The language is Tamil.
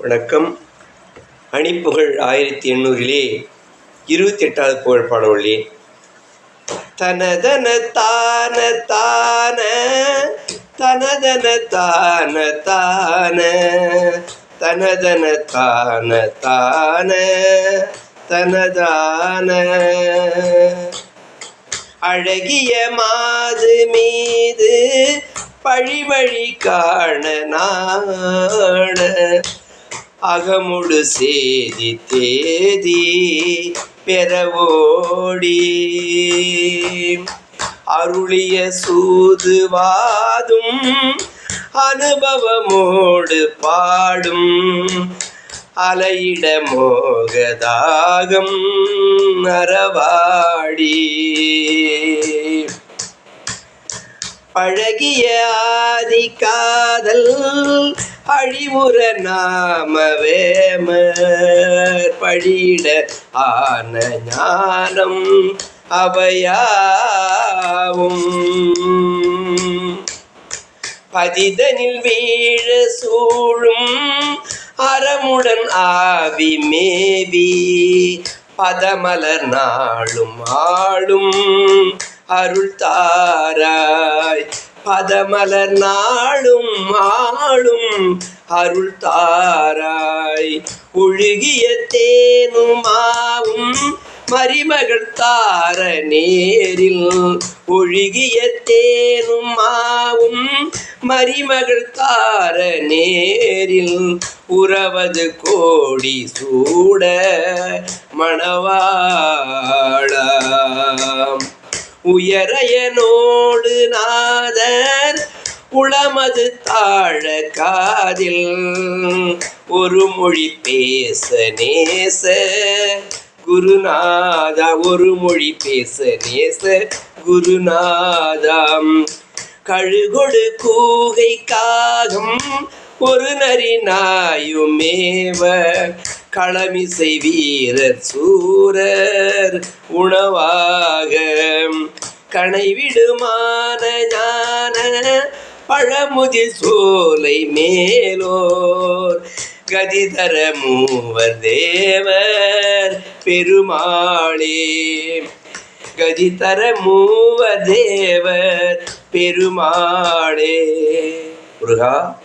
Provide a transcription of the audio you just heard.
வணக்கம். அணிப்புகழ் ஆயிரத்தி எண்ணூறிலே இருபத்தி எட்டாவது புகழ் பாடவள்ளி தனதன தான தான தனதன தான தான தனதன தான தான தனதான. அழகிய மாது மீது பழிவழி காண நாட அகமுடு சேதி தேதி பெறவோடி. அருளிய சூதுவாதும் அனுபவமோடு பாடும் அலையிட மோகதாகம் நரவாடி. பழகிய ஆதி காதல் அழிவுற நாம பழியிட ஆன ஞானம் அவையாவும். பதிதனில் வீழ சூழும் அறமுடன் ஆவி மேவி பதமலர் நாளும் ஆளும் அருள் தாராய். பதமலர் நாளும் ஆளும் அருள் தாராய் ஒழுகிய தேனுமாவும் மரிமகள் தார நேரில். ஒழுகிய தேனுமாவும் மரிமகள் தார நேரில். உறவது கோடி சூட மணவாழாம் உயரையனோடு நான் உளமது தாழ காதில் ஒரு மொழி பேச நேச. குருநாதா ஒரு மொழி பேச நேச. குருநாதாம் கழுகொடு கூகை காகம் ஒரு நரி நாயுமேவ களமிசை வீரர் சூரர் உணவாக. கனைவிடுமான ஞான பழமுதிர் சோலை மேலோர். கதிதர மூவர் தேவர் பெருமாளே. கதிதர மூவர் தேவர் பெருமாளே. முருகா